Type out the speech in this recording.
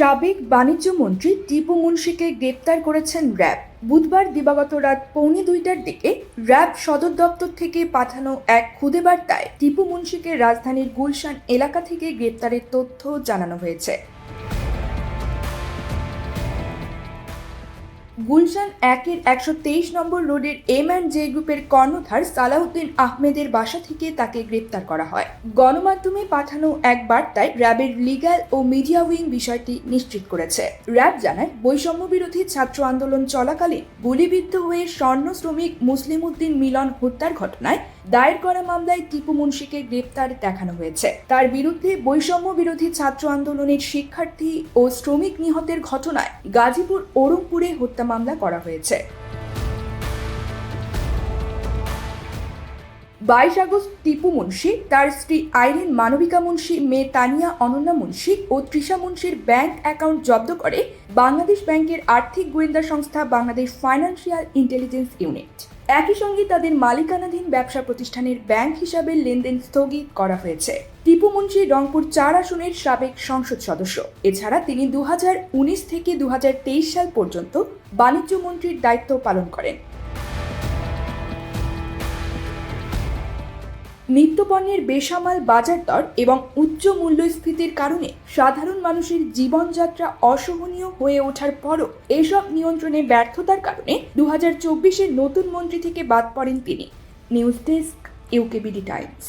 সাবেক বাণিজ্য মন্ত্রী টিপু মুন্সিকে গ্রেপ্তার করেছেন র্যাব। বুধবার দিবাগত রাত পৌনে দুইটার দিকে র্যাব সদর দপ্তর থেকে পাঠানো এক খুদে বার্তায় টিপু মুন্সিকে রাজধানীর গুলশান এলাকা থেকে গ্রেপ্তারের তথ্য জানানো হয়েছে। গুলশান একের একশো তেইশ নম্বর রোডের এম অ্যান্ড জে গ্রুপের কর্ণধার সালাউদ্দিন আহমেদের বাসা থেকে তাকে গ্রেপ্তার করা হয়। গণমাধ্যমে পাঠানো এক বার্তায় র্যাবের লিগ্যাল ও মিডিয়া উইং বিষয়টি নিশ্চিত করেছে। র্যাব জানায়, বৈষম্য বিরোধী ছাত্র আন্দোলন চলাকালীন গুলিবিদ্ধ হয়ে স্বর্ণ শ্রমিক মুসলিম উদ্দিন মিলন হত্যার ঘটনায় দায়ের করা মামলায় টিপু মুন্সিকে গ্রেপ্তার দেখানো হয়েছে। তার বিরুদ্ধে বৈষম্য বিরোধী ছাত্র আন্দোলনের শিক্ষার্থী ও শ্রমিক নিহতের ঘটনায় গাজীপুর ওরমপুরে হত্যা মামলা করা হয়েছে। বাইশ আগস্ট টিপু মুন্সি, তার স্ত্রী আইরিন মানবিকা মুন্সি, মেয়ে তানিয়া অনন্যা মুন্সি ও তৃষা মুন্সির ব্যাংক অ্যাকাউন্ট জব্দ করে বাংলাদেশ ব্যাংকের আর্থিক গোয়েন্দা সংস্থা বাংলাদেশ ফাইন্যান্সিয়াল ইন্টেলিজেন্স ইউনিট। একই সঙ্গে তাদের মালিকানাধীন ব্যবসা প্রতিষ্ঠানের ব্যাংক হিসাবে লেনদেন স্থগিত করা হয়েছে। টিপু মুন্সি রংপুর চার আসনের সাবেক সংসদ সদস্য। এছাড়া তিনি দুহাজার উনিশ থেকে দুহাজার তেইশ সাল পর্যন্ত বাণিজ্য মন্ত্রীর দায়িত্ব পালন করেন। নিত্যপণ্যের বেসামাল বাজার দর এবং উচ্চ মূল্যস্ফীতির কারণে সাধারণ মানুষের জীবনযাত্রা অসহনীয় হয়ে ওঠার পরও এসব নিয়ন্ত্রণে ব্যর্থতার কারণে দু হাজার নতুন মন্ত্রী থেকে বাদ পড়েন তিনি। News desk, UKBD Times.